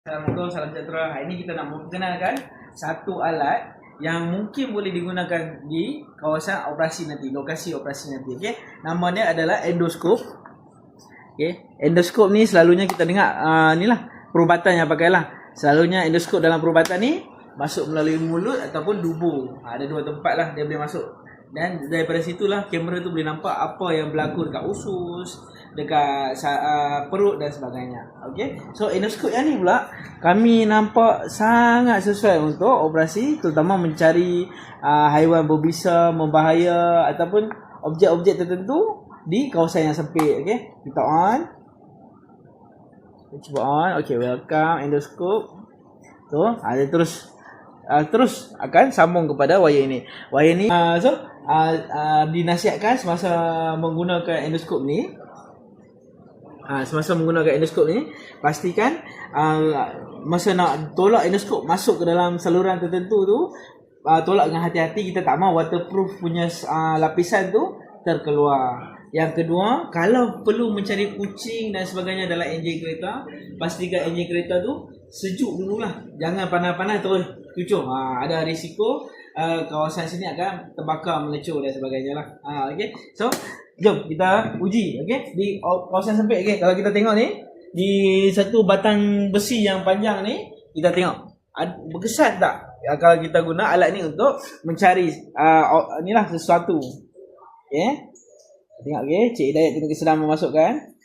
Assalamualaikum, salam sejahtera. Hari ini kita nak memperkenalkan satu alat yang mungkin boleh digunakan di kawasan operasi nanti, lokasi operasi nanti. Okey. Nama dia adalah endoskop. Okey. Endoskop ni selalunya kita dengar uh, ni lah perubatan yang pakai lah. Selalunya endoskop dalam perubatan ni masuk melalui mulut ataupun dubur. Ha, ada dua tempat lah dia boleh masuk. Dan daripada situlah kamera tu boleh nampak apa yang berlaku dekat usus, dekat uh, perut dan sebagainya. Okey. So endoskop yang ni pula kami nampak sangat sesuai untuk operasi terutama mencari uh, haiwan berbisa, membahaya ataupun objek-objek tertentu di kawasan yang sempit. Okey. Kita on. Kita cuba on. Okey, welcome endoskop. Tu, ada terus uh, terus akan sambung kepada wayar ini. Wayar ini uh, so uh, uh, dinasihatkan semasa menggunakan endoskop ni Ha, semasa menggunakan endoskop ni pastikan uh, masa nak tolak endoskop masuk ke dalam saluran tertentu tu uh, tolak dengan hati-hati kita tak mahu waterproof punya uh, lapisan tu terkeluar. Yang kedua, kalau perlu mencari kucing dan sebagainya dalam enjin kereta, pastikan enjin kereta tu sejuk dululah. Jangan panas-panas terus cucuk. Ha, ada risiko uh, kawasan sini akan terbakar, melecur dan sebagainya lah. Ha, okay. So, jom kita uji. Okay. Di kawasan sempit. Okay. Kalau kita tengok ni, di satu batang besi yang panjang ni, kita tengok. Berkesan tak uh, kalau kita guna alat ni untuk mencari uh, inilah sesuatu. Okay. Tengok okay. Cik Hidayat tengok sedang memasukkan.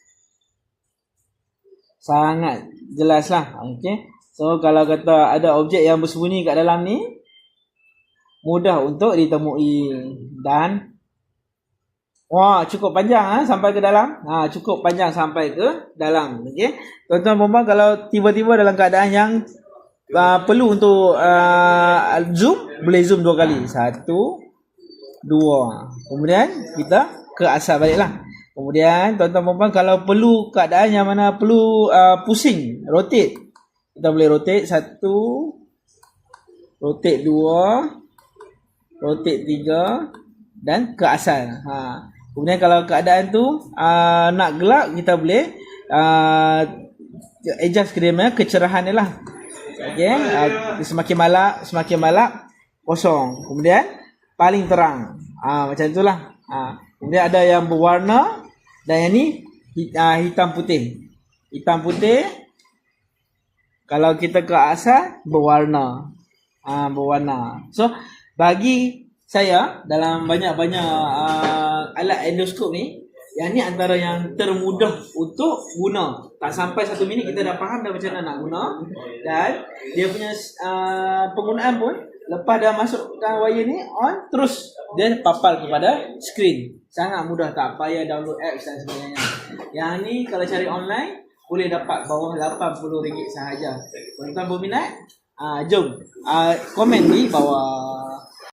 Sangat jelas lah. Okay. So kalau kata ada objek yang bersembunyi kat dalam ni. Mudah untuk ditemui. Dan. Wah cukup panjang ha, sampai ke dalam. Ha, cukup panjang sampai ke dalam. Okay. Tuan-tuan perempuan kalau tiba-tiba dalam keadaan yang. Uh, perlu untuk uh, zoom. Boleh zoom dua kali. Satu. Dua. Kemudian kita ke asal baliklah. Kemudian tuan-tuan perempuan kalau perlu keadaan yang mana perlu uh, pusing, rotate. Kita boleh rotate satu, rotate dua, rotate tiga dan ke asal. Ha. Kemudian kalau keadaan tu uh, nak gelap kita boleh uh, adjust kedemanya kecerahan dia lah. Okay. Uh, semakin malap, semakin malap kosong. Kemudian paling terang. Uh, macam itulah. Ah uh, Kemudian ada yang berwarna dan yang ni uh, hitam putih. Hitam putih kalau kita ke asal berwarna. Ah uh, berwarna. So bagi saya dalam banyak-banyak uh, alat endoskop ni yang ni antara yang termudah untuk guna. Tak sampai satu minit kita dah faham dah macam mana nak guna. Dan dia punya uh, penggunaan pun lepas dah masukkan wire ni on terus dia papal kepada screen. Sangat mudah tak payah download apps dan sebagainya. Yang ni kalau cari online boleh dapat bawah RM80 sahaja. Tuan-tuan berminat? Uh, jom uh, komen di bawah.